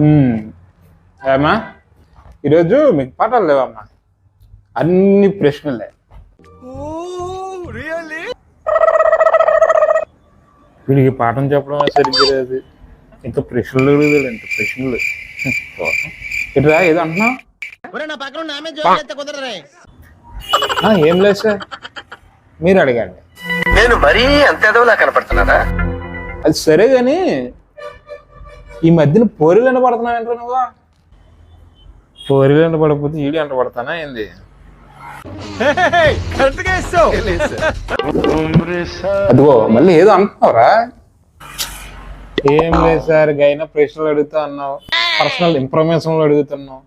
ఉమ్. ఏమ్మా ఈరోజు మీకు పాఠాలు లేవమ్మా. అన్ని ప్రశ్నలే. వీడికి పాఠం చెప్పడం సరిగ్గా లేదు. ఇంకా ప్రశ్నలు అడుగుతాడు ఇంకా ప్రశ్నలు. ఇట్రా ఏదో అంటున్నావు? ఏం లేదు సార్. మీరు అడగండి. నేను మరీ అంత కనపడుతున్నారా అది సరే కానీ ఈ మధ్యన పోరీలు ఎంట పడుతున్నావు నువ్వు? పోరీలు ఎంట పడకపోతే ఈడు ఎంట పడతానా ఏంది? అదిగో మళ్ళీ ఏదో అంటున్నావురా. ఏం లేదు సార్ గైనా ప్రశ్నలు అడుగుతా అన్నావు. పర్సనల్ ఇన్ఫర్మేషన్లు అడుగుతున్నావు.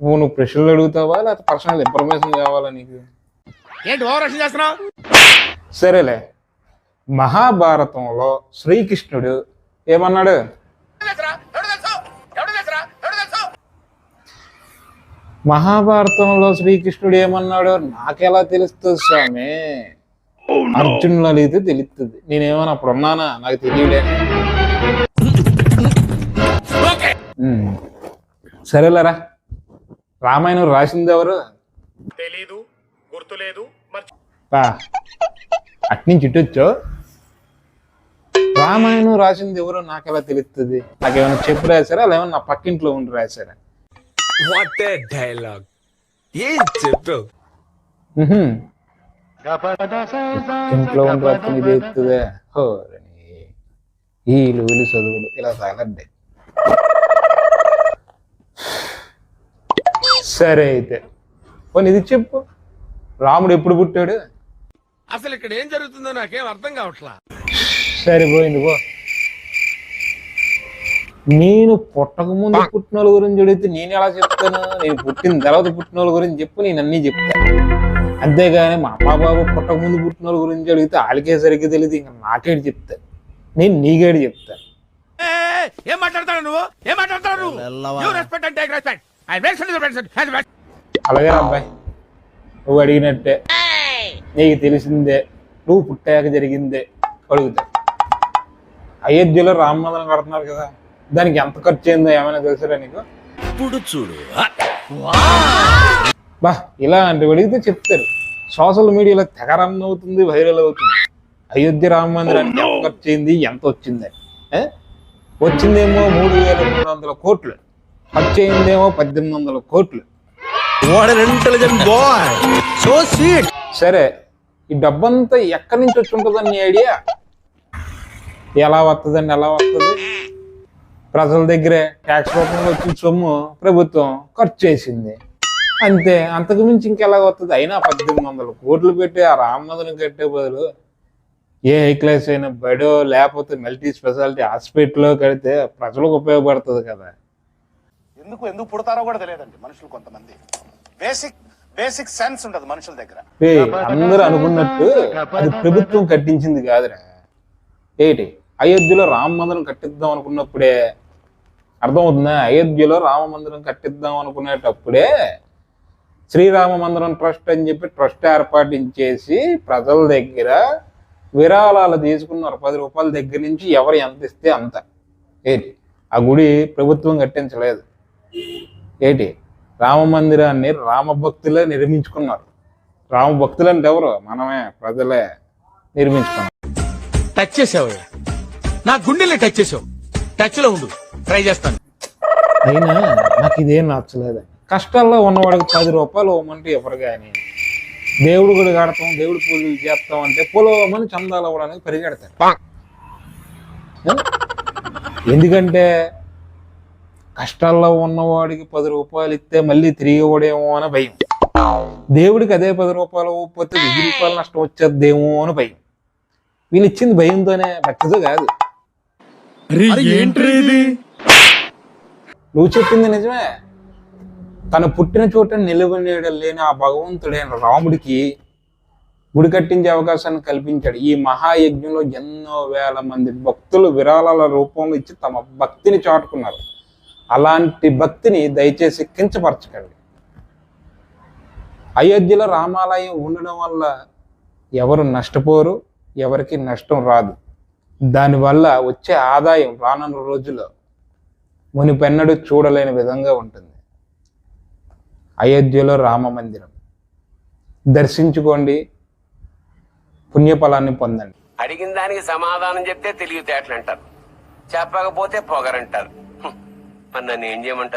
నువ్వు నువ్వు ప్రశ్నలు అడుగుతావా లేకపోతే పర్సనల్ ఇన్ఫర్మేషన్ కావాలా నీకు? ఏంటి చేస్తున్నావు? సరేలే. మహాభారతంలో శ్రీకృష్ణుడు ఏమన్నాడు? మహాభారతంలో శ్రీకృష్ణుడు ఏమన్నాడు నాకెలా తెలుస్తుంది స్వామి? అర్జునులు అడిగితే తెలుస్తుంది నేనేమన్నా అప్పుడు ఉన్నానా నాకు తెలియలే. సరేలేరా. రామాయణం రాసింది ఎవరు? తెలీదు గుర్తులేదు అట్నుంచి ఇటు వచ్చో. రామాయణం రాసింది ఎవరో? నాకెలా తెలుస్తుంది నాకేమైనా చెప్పి రాశారా? లేకపోతే నా పక్కింట్లో ఉండి రాశారా? వాట్ ఏ డైలాగ్ ఏం చెప్పావు. ఇంట్లో ఉండి రాత్రి ఇది ఎత్తుదే హో ఈ లూలు చదువులు ఇలా సాగండి సరే అయితే. పోనీ ఇది చెప్పు. రాముడు ఎప్పుడు పుట్టాడు? అసలు ఇక్కడ ఏం జరుగుతుందో నాకేం అర్థం కావట్లా. సరిపోయింది పో. నేను పుట్టక ముందు పుట్టిన వాళ్ళ గురించి అడిగితే నేను ఎలా చెప్తాను? నేను పుట్టిన తర్వాత పుట్టిన వాళ్ళ గురించి చెప్పు నేను అన్ని చెప్తాను అంతేగాని మా అమ్మ బాబు పుట్టక ముందు పుట్టిన వాళ్ళ గురించి అడిగితే వాళ్ళకే సరిగ్గా తెలియదు ఇంకా నాకేటి చెప్తాను నేను నీకేటి చెప్తాను ఏయ్, ఏం మాట్లాడతాడు నువ్వు? ఏం మాట్లాడతాడు నువ్వు? You respect and take respect I respect అలాగే అబ్బాయి. నువ్వు అడిగినట్టే. నీకు తెలిసిందే. నువ్వు పుట్టాక జరిగిందే. అడుగుతా. అయోధ్యలో రామమందిరం కడుతున్నారు కదా. దానికి ఎంత ఖర్చు అయిందో ఏమైనా తెలుసురా నీకు? ఇప్పుడు చూడు. బా ఇలాంటివి అడిగితే చెప్తారు. సోషల్ మీడియాలో తెగ రన్ అవుతుంది వైరల్ అవుతుంది. అయోధ్య రామ మందిరానికి ఎంత ఖర్చు అయింది ఎంత వచ్చింది? వచ్చిందేమో మూడు వేల మూడు వందల కోట్లు. ఖర్చు అయిందేమో పద్దెనిమిది వందల కోట్లు. సరే ఈ డబ్బంతా ఎక్కడి నుంచి వచ్చి ఉంటుందని ఐడియా? ఎలా వస్తుందండి ఎలా వస్తుంది ప్రజల దగ్గరే ట్యాక్స్ రూపంలో వచ్చిన సొమ్ము ప్రభుత్వం ఖర్చు చేసింది. అంతే అంతకు మించి ఇంకెలా వస్తుంది అయినా పద్దెనిమిది వందల కోట్లు పెట్టి ఆ రామమందిరం కట్టే బదులు ఏ హై క్లాస్ అయినా బడో లేకపోతే మల్టీ స్పెషాలిటీ హాస్పిటల్లో కడితే ప్రజలకు ఉపయోగపడుతుంది కదా. ఎందుకు ఎందుకు పుడతారో కూడా తెలియదండి మనుషులు కొంతమంది. బేసిక్ బేసిక్ సెన్స్ ఉండదు మనుషుల దగ్గర. అందరూ అనుకున్నట్టు అది ప్రభుత్వం కట్టించింది కాదురా. ఏంటి? అయోధ్యలో రామ మందిరం కట్టిద్దాం అనుకున్నప్పుడే అర్థమవుతుందా? అయోధ్యలో రామ మందిరం కట్టిద్దాం అనుకునేటప్పుడే శ్రీరామ మందిరం ట్రస్ట్ అని చెప్పి ట్రస్ట్ ఏర్పాటించేసి ప్రజల దగ్గర విరాళాలు తీసుకున్నారు. పది రూపాయల దగ్గర నుంచి ఎవరు ఎంత ఇస్తే అంత. ఏంటి? ఆ గుడి ప్రభుత్వం కట్టించలేదు. ఏంటి? రామ మందిరాన్ని రామ భక్తులే నిర్మించుకున్నారు. రామ భక్తులు అంటే ఎవరు? మనమే ప్రజలే నిర్మించుకున్నారు. టచ్ చేసావు నా గుండెల్ని టచ్ చేసావు. టచ్లో ఉండు. ట్రై చేస్తాను. అయినా నాకు ఇదేం నచ్చలేదు. కష్టాల్లో ఉన్నవాడికి పది రూపాయలు ఇవ్వమంటే ఎవరు కానీ దేవుడు గుడి కడతాం దేవుడి పూజలు చేస్తాం అంటే పొలవమని చందాలు అవ్వడానికి పరిగెడతారు? ఎందుకంటే కష్టాల్లో ఉన్నవాడికి పది రూపాయలు ఇస్తే మళ్ళీ తిరిగి ఇవ్వడేమో అని భయం. దేవుడికి అదే పది రూపాయలు ఇవ్వకపోతే వెయ్యి రూపాయలు నష్టం వచ్చేద్దేమో అని భయం. వీళ్ళు ఇచ్చింది భయంతోనే భక్తితో కాదు. నువ్వు చెప్పింది నిజమే. తను పుట్టిన చోట నిలవనీయడం లేని ఆ భగవంతుడైన రాముడికి గుడి కట్టించే అవకాశాన్ని కల్పించాడు. ఈ మహాయజ్ఞంలో ఎన్నో వేల మంది భక్తులు విరాళాల రూపంలో ఇచ్చి తమ భక్తిని చాటుకున్నారు. అలాంటి భక్తిని దయచేసి కించపరచకండి. అయోధ్యలో రామాలయం ఉండడం వల్ల ఎవరు నష్టపోరు ఎవరికి నష్టం రాదు. దానివల్ల వచ్చే ఆదాయం రానున్న రోజుల్లో మునిపెన్నడు చూడలేని విధంగా ఉంటుంది. అయోధ్యలో రామ మందిరం. దర్శించుకోండి. పుణ్యఫలాన్ని పొందండి. అడిగిన దానికి సమాధానం చెప్తే తెలివితేటలు అంటారు చెప్పకపోతే పొగరంటారు. హ్మ్. మరి నన్ను ఏం చేయమంటారు?